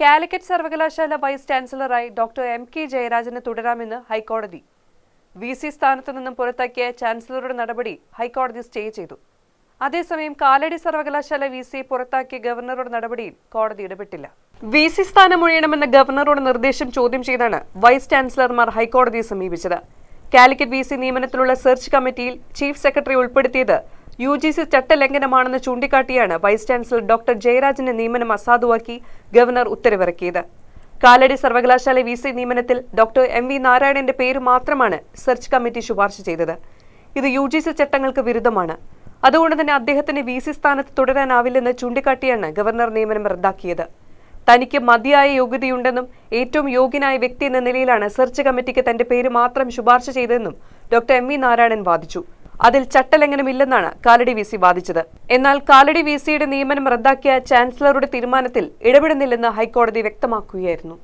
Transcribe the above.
കാലിക്കറ്റ് സർവകലാശാല വൈസ് ചാൻസലറായി doctor M K ജയരാജന് തുടരാമെന്ന് ഹൈക്കോടതി. വി സി സ്ഥാനത്തു നിന്നും പുറത്താക്കിയ ചാൻസലറുടെ നടപടി ഹൈക്കോടതി സ്റ്റേ ചെയ്തു. അതേസമയം കാലടി സർവകലാശാല വി സിയെ പുറത്താക്കിയ ഗവർണറുടെ നടപടിയിൽ കോടതി ഇടപെട്ടില്ല. വി സി സ്ഥാനം ഒഴിയണമെന്ന ഗവർണറുടെ നിർദ്ദേശം ചോദ്യം ചെയ്താണ് വൈസ് ചാൻസലർമാർ ഹൈക്കോടതിയെ സമീപിച്ചത്. കാലിക്കറ്റ് വി സി നിയമനത്തിലുള്ള സെർച്ച് കമ്മിറ്റിയിൽ ചീഫ് സെക്രട്ടറി ഉൾപ്പെടുത്തിയത് യു ജി സി ചട്ടലംഘനമാണെന്ന് ചൂണ്ടിക്കാട്ടിയാണ് വൈസ് ചാൻസലർ ഡോക്ടർ ജയരാജന്റെ നിയമനം അസാധുവാക്കി ഗവർണർ ഉത്തരവിറക്കിയത്. കാലടി സർവകലാശാല വി സി നിയമനത്തിൽ ഡോക്ടർ എം വി നാരായണന്റെ പേര് മാത്രമാണ് സെർച്ച് കമ്മിറ്റി ശുപാർശ ചെയ്തത്. ഇത് യു ജി സി ചട്ടങ്ങൾക്ക് വിരുദ്ധമാണ്. അതുകൊണ്ട് തന്നെ അദ്ദേഹത്തിന് വി സി സ്ഥാനത്ത് തുടരാനാവില്ലെന്ന് ചൂണ്ടിക്കാട്ടിയാണ് ഗവർണർ നിയമനം റദ്ദാക്കിയത്. തനിക്ക് മതിയായ യോഗ്യതയുണ്ടെന്നും ഏറ്റവും യോഗ്യനായ വ്യക്തി എന്ന നിലയിലാണ് സെർച്ച് കമ്മിറ്റിക്ക് തന്റെ പേര് മാത്രം ശുപാർശ ചെയ്തതെന്നും ഡോക്ടർ എം വി നാരായണൻ വാദിച്ചു. അതിൽ ചട്ടലംഘനമില്ലെന്നാണ് കാലടി വി സി വാദിച്ചത്. എന്നാൽ കാലടി വി സിയുടെ നിയമനം റദ്ദാക്കിയ ചാൻസലറുടെ തീരുമാനത്തിൽ ഇടപെടുന്നില്ലെന്ന് ഹൈക്കോടതി വ്യക്തമാക്കുകയായിരുന്നു.